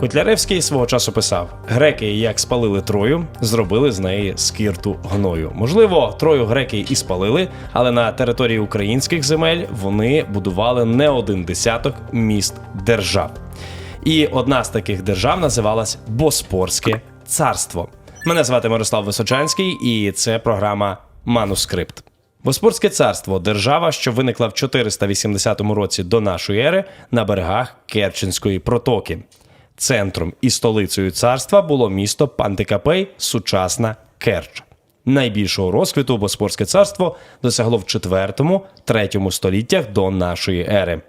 Котляревський свого часу писав: греки, як спалили Трою, зробили з неї скирту гною. Можливо, Трою греки і спалили, але на території українських земель вони будували не один десяток міст держав. І одна з таких держав називалась Боспорське царство. Мене звати Мирослав Височанський, і це програма Манускрипт. Боспорське царство держава, що виникла в 480 році до нашої ери на берегах Керченської протоки. Центром і столицею царства було місто Пантикапей, сучасна Керч. Найбільшого розквіту Боспорське царство досягло в 4-3 століттях до нашої ери.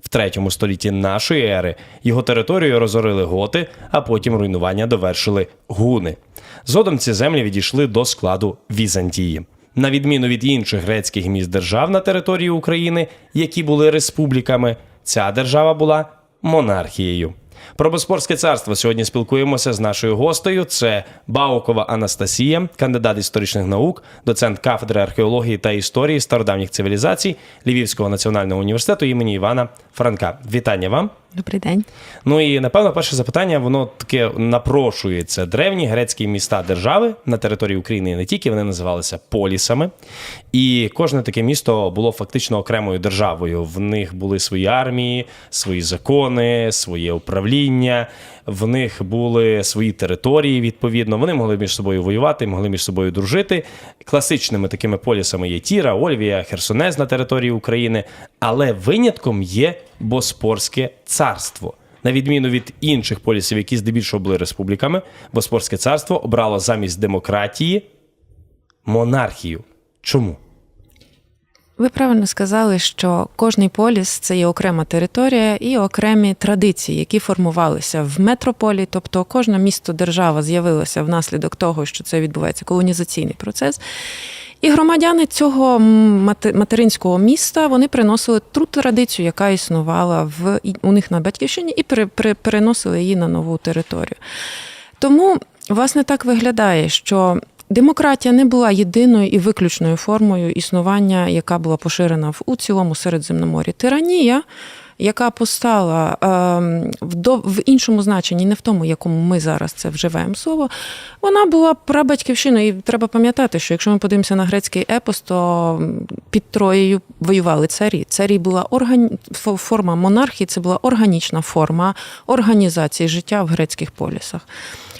В третьому столітті нашої ери його територію розорили готи, а потім руйнування довершили гуни. Згодом ці землі відійшли до складу Візантії. На відміну від інших грецьких міст держав на території України, які були республіками, ця держава була монархією. Про Боспорське царство сьогодні спілкуємося з нашою гостею. Це Баукова Анастасія, кандидат історичних наук, доцент кафедри археології та історії стародавніх цивілізацій Львівського національного університету імені Івана Франка. Вітання вам. Добрий день. Ну і напевно, перше запитання воно таке напрошується. Древні грецькі міста держави на території України і не тільки вони називалися полісами, і кожне таке місто було фактично окремою державою. В них були свої армії, свої закони, своє управління. В них були свої території. Відповідно, вони могли між собою воювати, могли між собою дружити. Класичними такими полісами є Тіра, Ольвія, Херсонес на території України. Але винятком є Боспорське царство. На відміну від інших полісів, які здебільшого були республіками, Боспорське царство обрало замість демократії монархію. Чому? Ви правильно сказали, що кожний поліс це є окрема територія і окремі традиції, які формувалися в метрополі. Тобто кожне місто держава з'явилося внаслідок того, що це відбувається колонізаційний процес. І громадяни цього материнського міста вони приносили ту традицію, яка існувала в у них на батьківщині, і пере- пере- переносили її на нову територію. Тому, власне, так виглядає, що демократія не була єдиною і виключною формою існування, яка була поширена в у цілому Середземноморі. Тиранія, яка постала ем, в, іншому значенні, не в тому, якому ми зараз це вживаємо слово, вона була прабатьківщиною. І треба пам'ятати, що якщо ми подивимося на грецький епос, то під Троєю воювали царі. Царі була органі... форма монархії, це була органічна форма організації життя в грецьких полісах.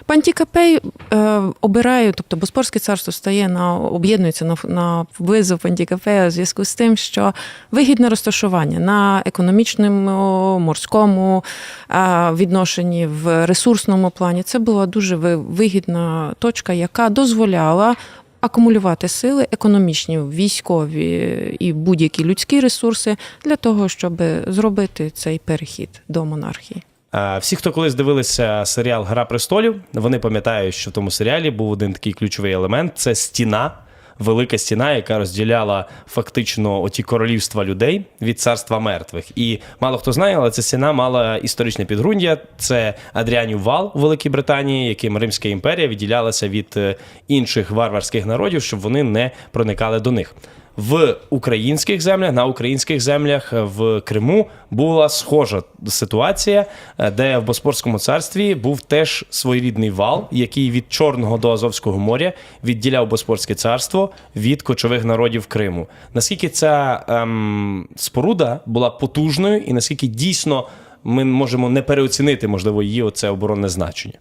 Пантікапей е, обирає, тобто Боспорське царство стає на об'єднується на, на визов Пантікапея у зв'язку з тим, що вигідне розташування на економічному, морському е, відношенні, в ресурсному плані. Це була дуже ви- вигідна точка, яка дозволяла. Акумулювати сили економічні, військові і будь-які людські ресурси для того, щоб зробити цей перехід до монархії. Е, Всі, хто колись дивилися серіал Гра престолів, вони пам'ятають, що в тому серіалі був один такий ключовий елемент це стіна. Велика стіна, яка розділяла фактично оті королівства людей від царства мертвих. І мало хто знає, але ця стіна мала історичне підґрунтя. Це Адріанів вал у Великій Британії, яким Римська імперія відділялася від е, інших варварських народів, щоб вони не проникали до них. В українських землях, на українських землях е, в Криму була схожа ситуація, е, де в Боспорському царстві був теж своєрідний вал, який від Чорного до Азовського моря відділяв Боспорське царство від кочових народів Криму. Наскільки ця ем, споруда була потужною, і наскільки дійсно ми можемо не переоцінити, можливо, її оце оборонне значення?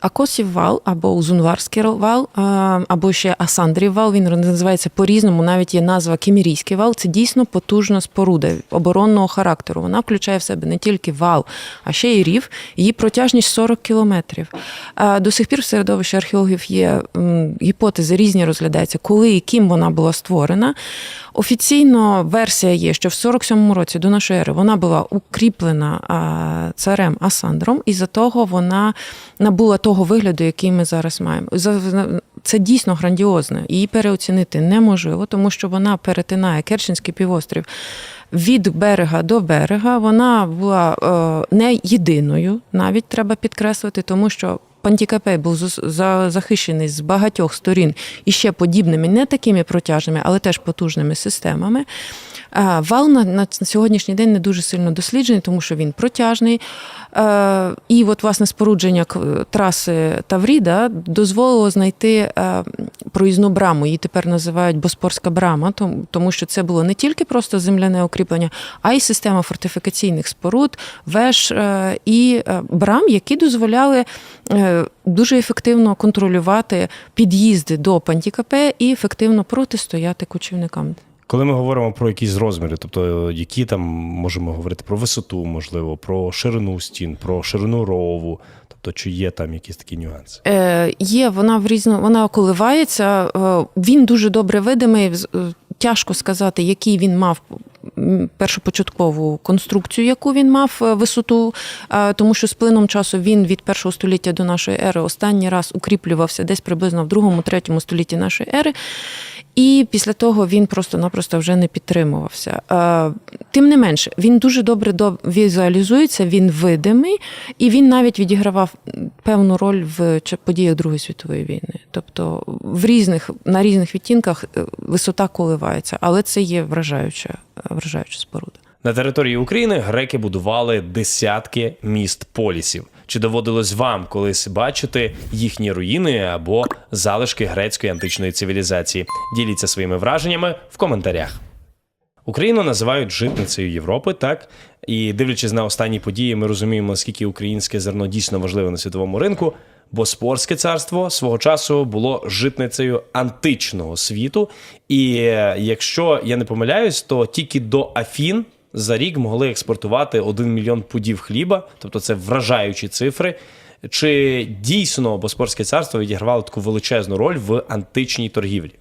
Акосів вал або Узунварський вал, або ще Асандрів вал, він називається по-різному, навіть є назва Кемірійський вал. Це дійсно потужна споруда оборонного характеру. Вона включає в себе не тільки вал, а ще й рів. Її протяжність 40 кілометрів. До сих пір в середовищі археологів є гіпотези різні розглядаються, коли і ким вона була створена. Офіційно версія є, що в 47-му році до нашої ери вона була укріплена царем Асандром, і за того вона набула того вигляду, який ми зараз маємо. Це дійсно грандіозно. Її переоцінити неможливо, тому що вона перетинає Керченський півострів. Від берега до берега вона була е, не єдиною, навіть треба підкреслити, тому що Пантікапей був захищений з багатьох сторін і ще подібними, не такими протяжними, але теж потужними системами. Вал на, на сьогоднішній день не дуже сильно досліджений, тому що він протяжний. Е, І от власне спорудження траси Тавріда дозволило знайти е, проїзну браму. Її тепер називають Боспорська брама, тому- що це було не тільки просто земляне укріплення, а й система фортифікаційних споруд, веж е, і брам, які дозволяли дуже ефективно контролювати під'їзди до Пантікапе і ефективно протистояти кочівникам. Коли ми говоримо про якісь розміри, тобто які там можемо говорити про висоту, можливо, про ширину стін, про ширину рову, тобто чи є там якісь такі нюанси? Е, є, вона в різно, вона коливається. Е, він дуже добре видимий. Е, Тяжко сказати, який він мав першопочаткову конструкцію, яку він мав е, висоту, тому що з плином часу він від першого століття до нашої ери останній раз укріплювався десь приблизно в другому, третьому столітті нашої ери. І після того він просто-напросто вже не підтримувався. Е, Тим не менше, він дуже добре до- візуалізується, він видимий, і він навіть відігравав певну роль в подіях Другої світової війни. Тобто в різних, на різних відтінках е, висота коливається, але це є вражаюча, е, вражаюча споруда. На території України греки будували десятки міст полісів. Чи доводилось вам колись бачити їхні руїни або залишки грецької античної цивілізації? Діліться своїми враженнями в коментарях. Україну називають житницею Європи, так і дивлячись на останні події, ми розуміємо, наскільки українське зерно дійсно важливе на світовому ринку. Боспорське царство свого часу було житницею античного світу. І е, якщо я не помиляюсь, то тільки до Афін за рік могли експортувати 1 мільйон пудів хліба, тобто це вражаючі цифри. Чи дійсно Боспорське царство відігравало таку величезну роль в античній торгівлі?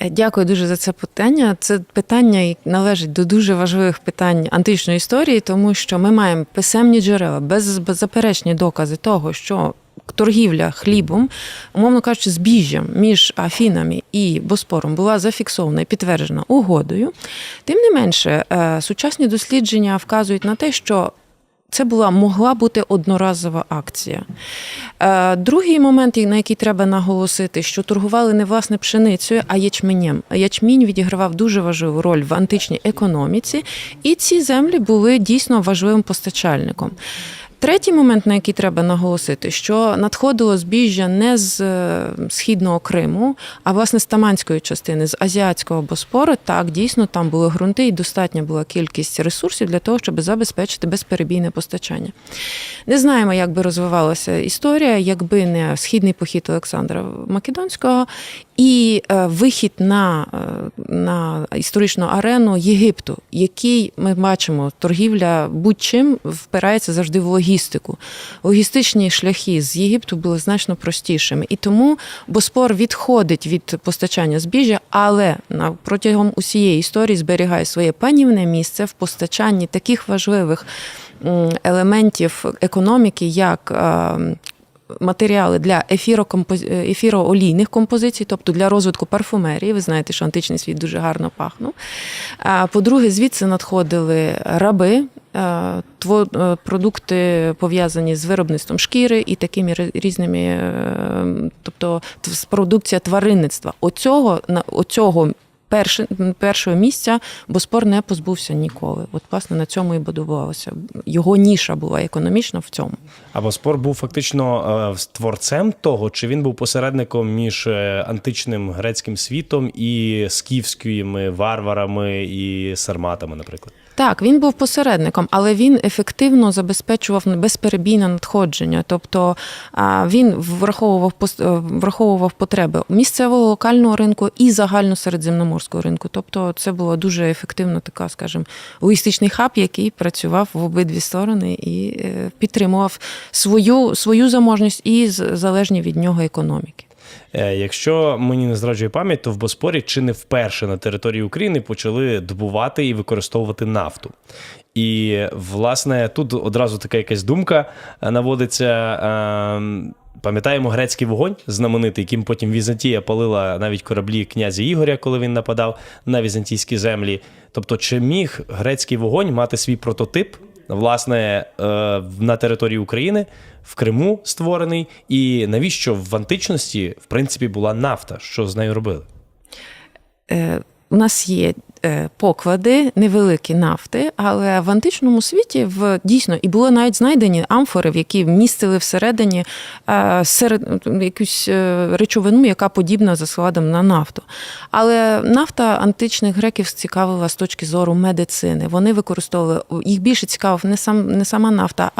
Е, Дякую дуже за це питання. Це питання належить до дуже важливих питань античної історії, тому що ми маємо писемні джерела, без, беззаперечні докази того, що торгівля хлібом, умовно кажучи, збіжжям між Афінами і Боспором була зафіксована і підтверджена угодою. Тим не менше, е, сучасні дослідження вказують на те, що це була могла бути одноразова акція. Е, Другий момент, на який треба наголосити, що торгували не власне пшеницею, а ячменем. Ячмінь відігравав дуже важливу роль в античній економіці, і ці землі були дійсно важливим постачальником. Третій момент, на який треба наголосити, що надходило збіжжя не з е, східного Криму, а власне з Таманської частини, з азіатського Боспору. Так, дійсно, там були ґрунти і достатня була кількість ресурсів для того, щоб забезпечити безперебійне постачання. Не знаємо, як би розвивалася історія, якби не східний похід Олександра Македонського і е, вихід на, е, на історичну арену Єгипту, який ми бачимо, торгівля будь-чим впирається завжди в логістику. Логістичні шляхи з Єгипту були значно простішими. І тому Боспор відходить від постачання збіжжя, але протягом усієї історії зберігає своє панівне місце в постачанні таких важливих елементів економіки, як е, матеріали для ефірокомпоз... ефіроолійних композицій, тобто для розвитку парфумерії. Ви знаєте, що античний світ дуже гарно пахнув. А По-друге, звідси надходили раби, е, е, продукти пов'язані з виробництвом шкіри і такими різними, е, тобто продукція тваринництва. Оцього, оцього перше, першого місця Боспор не позбувся ніколи. От, власне, на цьому і будувалося. Його ніша була економічна в цьому. А Боспор був фактично е, творцем того, чи він був посередником між е, античним грецьким світом і скіфськими варварами і сарматами, наприклад. Так, він був посередником, але він ефективно забезпечував безперебійне надходження. Тобто він враховував е, враховував потреби місцевого локального ринку і загальносередземноморського ринку. Тобто, це була дуже ефективна така, скажімо, логістичний хаб, який працював в обидві сторони і е, підтримував свою, свою заможність і залежні від нього економіки. Е, Якщо мені не зраджує пам'ять, то в Боспорі чи не вперше на території України почали добувати і використовувати нафту. І, власне, тут одразу така якась думка е, наводиться. е, Пам'ятаємо грецький вогонь знаменитий, яким потім Візантія палила навіть кораблі князя Ігоря, коли він нападав на візантійські землі. Тобто, чи міг грецький вогонь мати свій прототип власне, е, на території України, в Криму створений. І навіщо в античності, в принципі, була нафта? Що з нею робили? Е, У нас є поклади невеликі нафти, але в античному світі в дійсно і були навіть знайдені амфори, в які містили всередині е, серед якусь е, речовину, яка подібна за складом на нафту. Але нафта античних греків цікавила з точки зору медицини. Вони використовували їх більше цікавив не сам не сама нафта,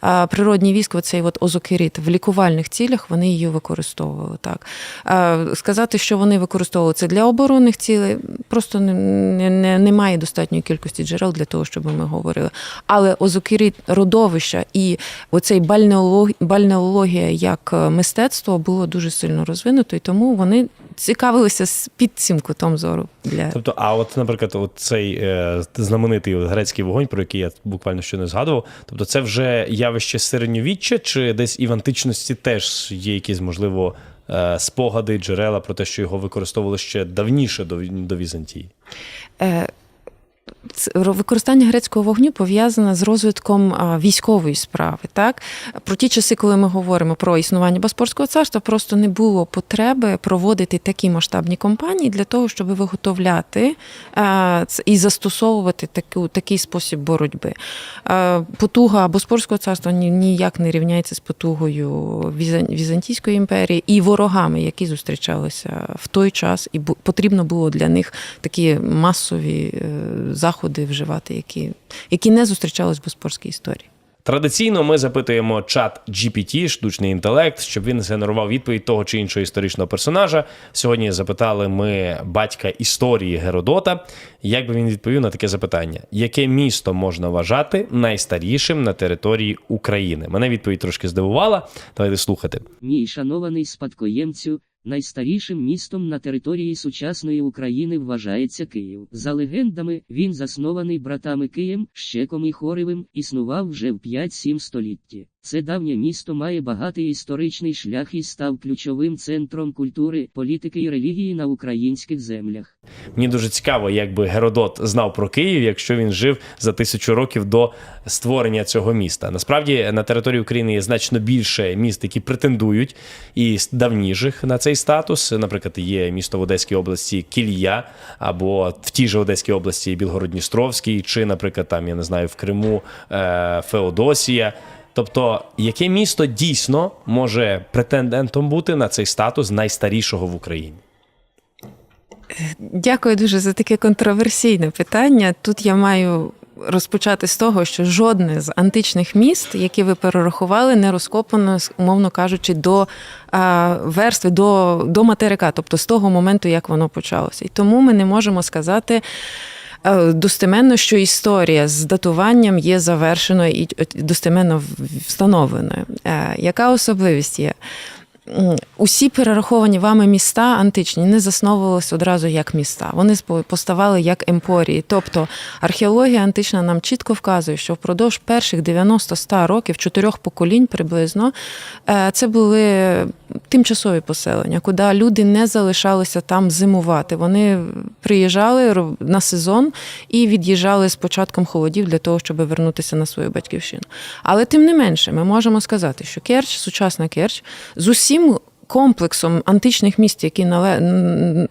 а, природній віск, оцей от озокерит. В лікувальних цілях вони її використовували. Так Е, сказати, що вони використовували це для оборонних цілей, просто не, не, не, немає достатньої кількості джерел для того, щоб ми говорили. Але озокерит родовища і оцей бальнеолог, бальнеологія як е, мистецтво було дуже сильно розвинуто, і тому вони цікавилися під цим кутом зору для Тобто, а от, наприклад, цей е, знаменитий грецький вогонь, про який я буквально що не згадував, тобто це вже явище середньовіччя, чи десь і в античності теж є якісь, можливо, спогади, джерела про те, що його використовували ще давніше до, до Візантії? Е, Використання грецького вогню пов'язане з розвитком військової справи. Так? Про ті часи, коли ми говоримо про існування Боспорського царства, просто не було потреби проводити такі масштабні кампанії для того, щоб виготовляти і застосовувати таку, такий спосіб боротьби. Потуга Боспорського царства ніяк не рівняється з потугою Візантійської імперії і ворогами, які зустрічалися в той час, і потрібно було для них такі масові е, заходи вживати, які, які не зустрічались в Боспорській історії. Традиційно ми запитуємо чат GPT, штучний інтелект, щоб він згенерував відповідь того чи іншого історичного персонажа. Сьогодні запитали ми батька історії Геродота. Як би він відповів на таке запитання? Яке місто можна вважати найстарішим на території України? Мене відповідь трошки здивувала. Давайте слухати. Мій шанований спадкоємцю, найстарішим містом на території сучасної України вважається Київ. За легендами, він заснований братами Києм, Щеком і Хоревим, існував вже в 5-7 столітті. Це давнє місто має багатий історичний шлях і став ключовим центром культури, політики і релігії на українських землях. Мені дуже цікаво, як би Геродот знав про Київ, якщо він жив за тисячу років до створення цього міста. Насправді на території України є значно більше міст, які претендують і давніших на цей статус. Наприклад, є місто в Одеській області Кілія, або в тій же Одеській області Білгород-Дністровський, чи, наприклад, там я не знаю, в Криму е, Феодосія. Тобто, яке місто дійсно може претендентом бути на цей статус найстарішого в Україні? Дякую дуже за таке контроверсійне питання. Тут я маю розпочати з того, що жодне з античних міст, які ви перерахували, не розкопано, умовно кажучи, до верстви, до, до материка, тобто з того моменту, як воно почалося. І тому ми не можемо сказати. Е, Достеменно, що історія з датуванням є завершеною і достеменно встановленою. Е, Яка особливість є? Усі перераховані вами міста античні не засновувалися одразу як міста. Вони поставали як емпорії. Тобто археологія антична нам чітко вказує, що впродовж перших 90-100 років, чотирьох поколінь приблизно, е, це були тимчасові поселення, куди люди не залишалися там зимувати. Вони приїжджали на сезон і від'їжджали з початком холодів для того, щоб вернутися на свою батьківщину. Але тим не менше, ми можемо сказати, що Керч, сучасна Керч, з усім комплексом античних міст, які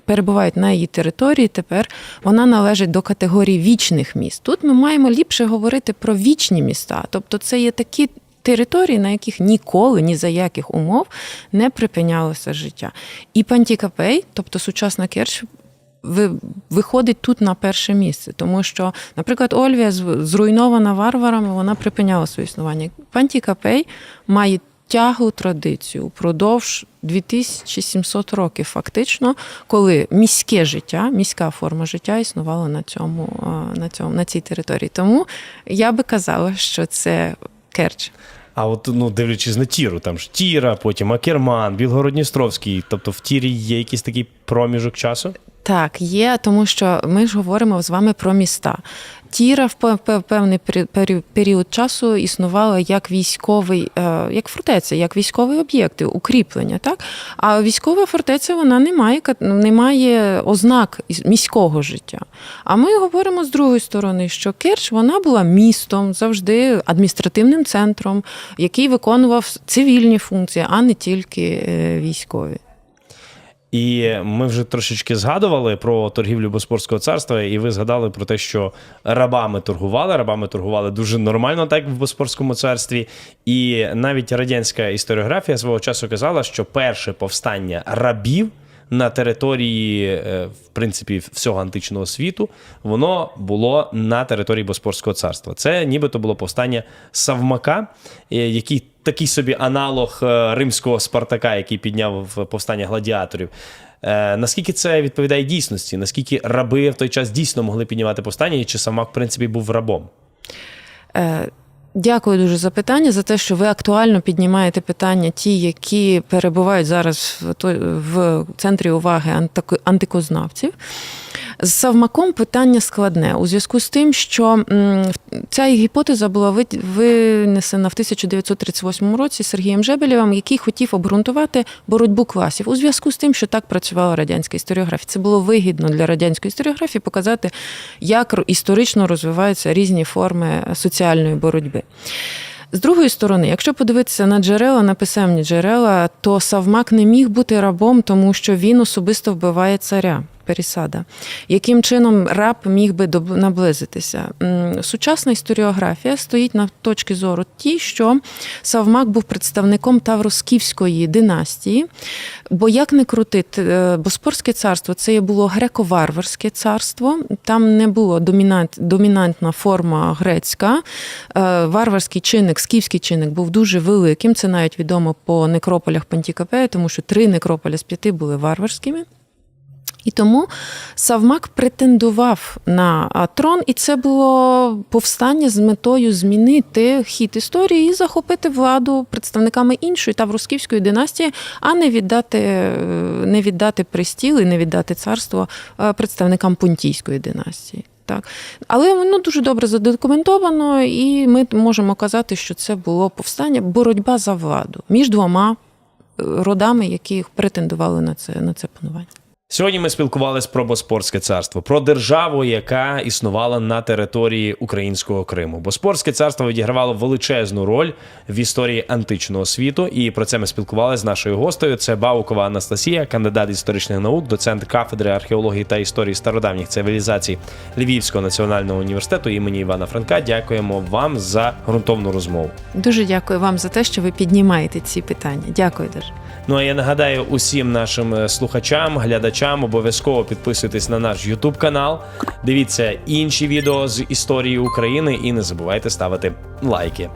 перебувають на її території, тепер вона належить до категорії вічних міст. Тут ми маємо ліпше говорити про вічні міста, тобто це є такі. Території, на яких ніколи, ні за яких умов не припинялося життя. І Пантікапей, тобто сучасна Керч, виходить тут на перше місце, тому що, наприклад, Ольвія зруйнована варварами, вона припиняла своє існування. Пантікапей має тяглу традицію упродовж 2700 років, фактично, коли міське життя, міська форма життя існувала на цьому, е, на цьому на цій території. Тому я би казала, що це Керч. А от ну дивлячись на тіру, там ж тіра, потім Акерман, Білгородністровський. Тобто в тірі є якийсь такий проміжок часу. Так, є, тому що ми ж говоримо з вами про міста. Тіра в пе- пе- певний пері- пері- період часу існувала як військовий, е, як фортеця, як військовий об'єкт, укріплення. Так? А військова фортеця вона не має, не має ознак міського життя. А ми говоримо з другої сторони, що Керч вона була містом, завжди адміністративним центром, який виконував цивільні функції, а не тільки е, військові. І ми вже трошечки згадували про торгівлю Боспорського царства, і ви згадали про те, що рабами торгували. Рабами торгували дуже нормально, так в Боспорському царстві. І навіть радянська історіографія свого часу казала, що перше повстання рабів на території, е, в принципі, всього античного світу, воно було на території Боспорського царства. Це нібито було повстання Савмака, е, який такий собі аналог е, римського Спартака, який підняв повстання гладіаторів. Е, наскільки це відповідає дійсності? Наскільки раби в той час дійсно могли піднімати повстання, і чи Савмак, в принципі, був рабом? Е, Дякую дуже за питання, за те, що ви актуально піднімаєте питання, ті, які перебувають зараз в, в центрі уваги антико- антикознавців. З Савмаком питання складне у зв'язку з тим, що ця гіпотеза була винесена в 1938 році Сергієм Жебелєвим, який хотів обґрунтувати боротьбу класів у зв'язку з тим, що так працювала радянська історіографія. Це було вигідно для радянської історіографії показати, як історично розвиваються різні форми соціальної боротьби. З другої сторони, якщо подивитися на джерела, на писемні джерела, то Савмак не міг бути рабом, тому що він особисто вбиває царя. Пересада. Яким чином раб міг би наблизитися? Сучасна історіографія стоїть на точці зору ті, що Савмак був представником Тавросківської династії, бо як не крутити, е, Боспорське царство це було греко-варварське царство, там не було домінант, домінантна форма грецька. Е, Варварський чинник, скіфський чинник був дуже великим. Це навіть відомо по некрополях Пантікапея, тому що три некрополя з п'яти були варварськими. І тому Савмак претендував на трон, і це було повстання з метою змінити хід історії і захопити владу представниками іншої тавросківської династії, а не віддати, е, не віддати престіл і не віддати царство е, представникам пунтійської династії. Так, але воно дуже добре задокументовано, і ми можемо казати, що це було повстання, боротьба за владу між двома е, родами, які претендували на це, на це панування. Сьогодні ми спілкувалися про Боспорське царство, про державу, яка існувала на території українського Криму. Боспорське царство відігравало величезну роль в історії античного світу, і про це ми спілкувалися з нашою гостею. Це Баукова Анастасія, кандидат історичних наук, доцент кафедри археології та історії стародавніх цивілізацій Львівського національного університету імені Івана Франка. Дякуємо вам за ґрунтовну розмову. Дуже дякую вам за те, що ви піднімаєте ці питання. Дякую дуже. Ну а я нагадаю усім нашим е, слухачам, глядачам, обов'язково підписуйтесь на наш YouTube канал, дивіться інші відео з історії України. І не забувайте ставити лайки.